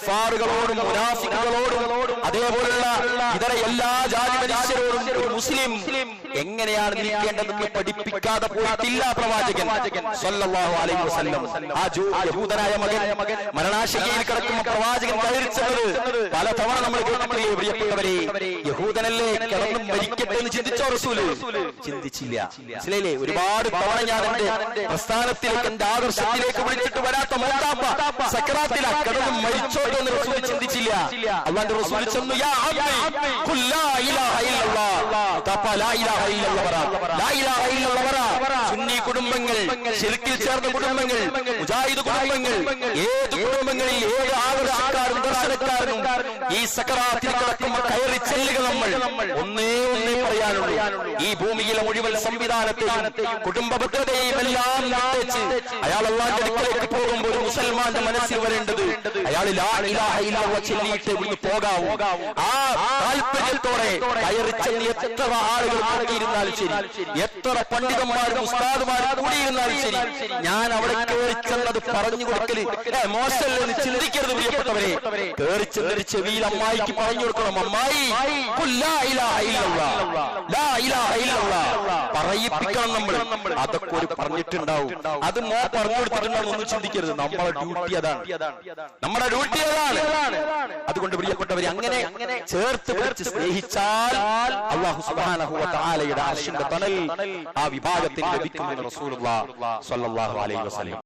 കുഫാറുകളോടും മുനാഫിക്കുകളോടും അതേപോലുള്ള ഇതര എല്ലാ ജാതി മനുഷ്യരോടും ഒരു മുസ്ലിം എങ്ങനെയാണ് നിൽക്കേണ്ടതെന്ന് പഠിപ്പിക്കാതെ പോയിട്ടില്ല പ്രവാചകൻ. സല്ലല്ലാഹു അലൈഹി വസല്ലം. ആ ജൂ യഹൂദനായ മകൻ മരണാശികയിൽ കിടക്കുന്ന പ്രവാചകൻ പല തവണ നമ്മൾ കേട്ടിട്ടില്ലേ പ്രിയപ്പെട്ടവരെ? യഹൂദനല്ലേ കിടന്ന് മരിക്കട്ടെ എന്ന് ചിന്തിച്ചോ റസൂൽ. ചിന്തിച്ചില്ല. മനസ്സിലായില്ലേ? ഒരുപാട് തവണ ഞാൻ എന്റെ പ്രസ്ഥാനത്തിലേക്ക് എന്റെ ആദർശത്തിലേക്ക് വിളിച്ചിട്ട് വരാത്ത മോട്ടാപ്പ സക്രാത്തില കിടന്ന് മരിച്ചോട്ടെ എന്ന് റസൂൽ ചിന്തിച്ചില്ല. അള്ളാന്റെ റസൂൽ ചെന്നു സുന്നി കുടുംബങ്ങൾ ശിർക്കിൽ ചേർന്ന കുടുംബങ്ങൾ മുജാഹിദ് കുടുംബങ്ങൾ ഏത് കുടുംബങ്ങളിൽ ഏത് ആദർശക്കാരും ഈ സക്കറാത്തിൽ കിടക്കുമ്പോൾ കയറി ചെല്ലുക നമ്മൾ ഒന്നേ ഒന്നേ പറയാനുള്ളൂ. ഈ ഭൂമിയിലെ മുഴുവൻ സംവിധാനത്തെയും കുടുംബ ഭദ്രതയെയും എല്ലാം വെച്ച് അയാൾ അള്ളാന്റെ അടുക്കലേക്ക് പോകുമ്പോൾ ഒരു മുസൽമാന്റെ മനസ്സിൽ വരേണ്ടത് അയാൾ ചൊല്ലിയിട്ട് ഇവിടുന്ന് പോകാവൂ. ആ താല്പര്യത്തോടെ കയറി ചെല്ലി എത്ര ആളുകൾ കൂടിയിരുന്നാലും ശരി എത്ര പണ്ഡിതന്മാരും ഉസ്താദുമാരും കൂടിയിരുന്നാലും ശരി ഞാൻ അവിടെ കയറി ചെന്നത് പറഞ്ഞു കൊടുക്കൽ. മോശമല്ലെന്ന് ചിന്തിക്കരുത് പ്രിയപ്പെട്ടവരെ. കയറി ചെന്നൊരു ചെവിയിൽ അമ്മായിക്ക് പറഞ്ഞു കൊടുക്കണം. അമ്മായി. പറയിപ്പിക്കണം നമ്മൾ അതൊക്കെ ഒരു പറഞ്ഞിട്ടുണ്ടാവും. അത് മോ പറഞ്ഞു കൊടുത്തിട്ടുണ്ടാവും ഒന്നും ചിന്തിക്കരുത്. നമ്മളെ ഡ്യൂട്ടി അതാണ്. നമ്മുടെ ഡ്യൂട്ടി അതാണ്. അതുകൊണ്ട് പ്രിയപ്പെട്ടവരെ അങ്ങനെ ചേർത്ത് പിടിച്ച് സ്നേഹിച്ചാൽ അള്ളാഹു തആലയുടെ അർശിന്റെ തണൽ. ആ വിഭാഗത്തിന് ലഭിക്കുന്നു റസൂലുള്ളാഹി സ്വല്ലല്ലാഹു അലൈഹി വസല്ലം.